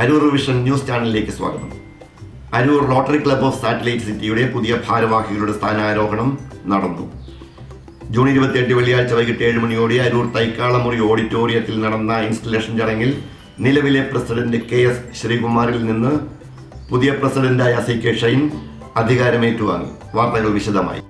Aroor vision news ചാനലിലേക്ക് സ്വാഗതം. Aroor Rotary Club of Satellite സിറ്റിയുടെ പുതിയ ഭാരവാഹികളുടെ സ്ഥാനാരോഹണം നടന്നു. ജൂൺ ഇരുപത്തിയെട്ട് വെള്ളിയാഴ്ച വൈകിട്ട് ഏഴ് മണിയോടെ അരൂർ തൈക്കാളമുറി ഓഡിറ്റോറിയത്തിൽ നടന്ന ഇൻസ്റ്റലേഷൻ ചടങ്ങിൽ നിലവിലെ പ്രസിഡന്റ് കെ എസ് ശ്രീകുമാറിൽ നിന്ന് പുതിയ പ്രസിഡന്റായ സി കെ ഷൈൻ അധികാരമേറ്റുവാങ്ങി. വാർത്തകൾ വിശദമായി.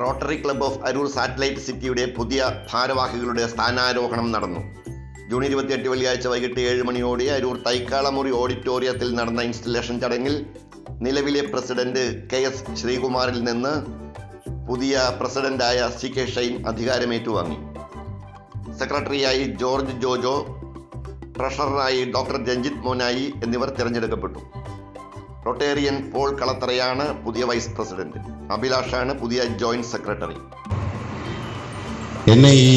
Rotary Club of Aroor Satellite സിറ്റിയുടെ പുതിയ ഭാരവാഹികളുടെ സ്ഥാനാരോഹണം നടന്നു. ജൂൺ ഇരുപത്തിയെട്ട് വെള്ളിയാഴ്ച വൈകിട്ട് ഏഴ് മണിയോടെ അരൂർ തൈക്കാളമുറി ഓഡിറ്റോറിയത്തിൽ നടന്ന ഇൻസ്റ്റലേഷൻ ചടങ്ങിൽ നിലവിലെ പ്രസിഡന്റ് കെ എസ് ശ്രീകുമാറിൽ നിന്ന് പുതിയ പ്രസിഡന്റായ സി കെ ഷൈൻ അധികാരമേറ്റുവാങ്ങി. സെക്രട്ടറിയായി ജോർജ് ജോജോ ട്രഷററായി ഡോക്ടർ രഞ്ജിത്ത് മോനായി എന്നിവർ തിരഞ്ഞെടുക്കപ്പെട്ടു. റൊട്ടേറിയൻ പോൾ കളത്തറയാണ് പുതിയ വൈസ് പ്രസിഡന്റ്. അഭിലാഷാണ് പുതിയ ജോയിന്റ് സെക്രട്ടറി. എന്നെ ഈ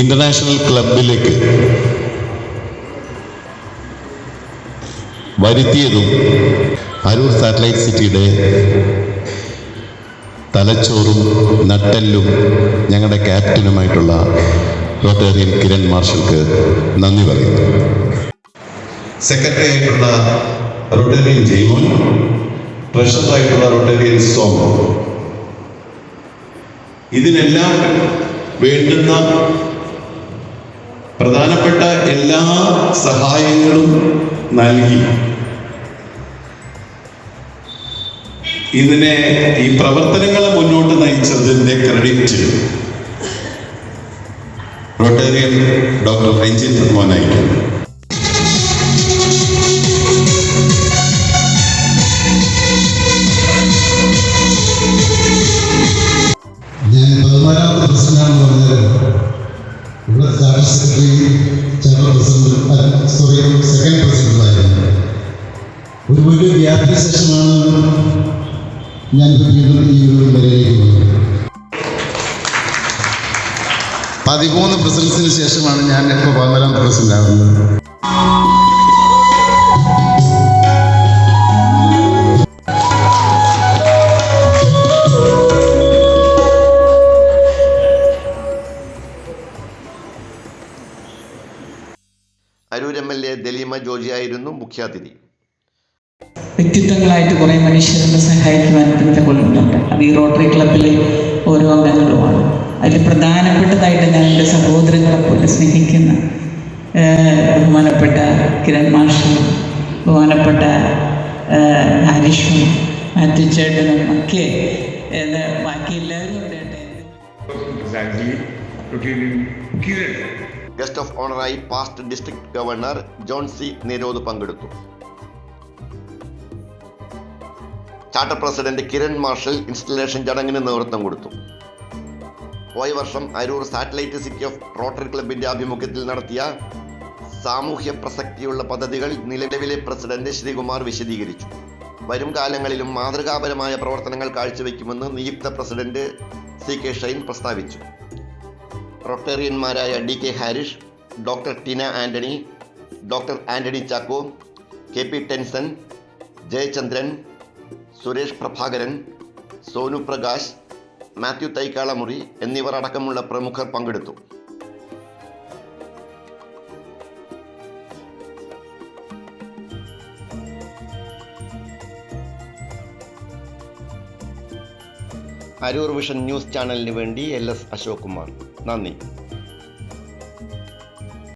ഇന്റർനാഷണൽ ക്ലബിലേക്ക് വരുത്തിയതും അരൂർ സാറ്റലൈറ്റ് സിറ്റിയുടെ തലച്ചോറും നട്ടെല്ലും ഞങ്ങളുടെ ക്യാപ്റ്റനുമായിട്ടുള്ള റോട്ടേറിയൻ കിരൺ മാർഷൽക്ക് നന്ദി പറയുന്നു. സെക്രട്ടറി ആയിട്ടുള്ള റോട്ടേറിയൻ ജെയ്മോൻ ട്രഷറായിട്ടുള്ള റൊട്ടേറിയൻ സോമോ ഇതിനെല്ലാം വേണ്ടുന്ന പ്രധാനപ്പെട്ട എല്ലാ സഹായങ്ങളും നൽകി. ഇതിനെ ഈ പ്രവർത്തനങ്ങളെ മുന്നോട്ട് നയിച്ചതിന്റെ ക്രെഡിറ്റ് റോട്ടേറിയൻ ഡോക്ടർ രഞ്ജിത്ത് മോനായിക്കും സോറി സെക്കൻഡ് പ്രസിഡന്റായിരുന്നു ഒരു വലിയ ശേഷമാണ് ഞാൻ പതിമൂന്ന് പ്രസിഡൻസിന് ശേഷമാണ് ഞാൻ ഇപ്പോൾ പതിനാലാം പ്രസിഡന്റ് ആകുന്നത്. Aroor M L A Daleema ജോജിയായിരുന്നു മുഖ്യാതിഥി. വ്യക്തിത്വങ്ങളായിട്ട് കുറേ മനുഷ്യരുടെ സഹായിക്കുവാൻ നിലകൊള്ളുന്നുണ്ട് അത് ഈ റോട്ടറി ക്ലബിലെ ഓരോ അംഗങ്ങളുമാണ്. അതിൽ പ്രധാനപ്പെട്ടതായിട്ട് ഞാൻ എന്റെ സഹോദരങ്ങളെ പോലെ സ്നേഹിക്കുന്ന ബഹുമാനപ്പെട്ട കിരൺ മാഷ് ബഹുമാനപ്പെട്ട ഹാരിഷും മാത്യു ചേട്ടനും ഒക്കെ ബാക്കി എല്ലാവരും ഉണ്ട് കേട്ടോ. Guest of ഓണറായി past district governor John C Nirodh പങ്കെടുത്തു. Charter president Kiran Marshal installation ചടങ്ങിന് നേതൃത്വം കൊടുത്തു. പോയ വർഷം Aroor Satellite City of Rotary ക്ലബിന്റെ ആഭിമുഖ്യത്തിൽ നടത്തിയ സാമൂഹ്യ പ്രസക്തിയുള്ള പദ്ധതികൾ നിലവിലെ പ്രസിഡന്റ് ശ്രീകുമാർ വിശദീകരിച്ചു. വരും കാലങ്ങളിലും മാതൃകാപരമായ പ്രവർത്തനങ്ങൾ കാഴ്ചവെക്കുമെന്ന് നിയുക്ത പ്രസിഡന്റ് സി കെ ഷൈൻ പ്രസ്താവിച്ചു. റൊട്ടേറിയന്മാരായ D K Harish doctor Tina Antony doctor Antony Chacko K P Tenson Jayachandran Suresh Prabhakaran Sonu Prakash Mathew Thaikkalamuri എന്നിവർ അടക്കമുള്ള പ്രമുഖർ പങ്കെടുത്തു. അരൂർ വിഷൻ ന്യൂസ് ചാനലിന് വേണ്ടി എൽ എസ് അശോക് കുമാർ. നന്ദി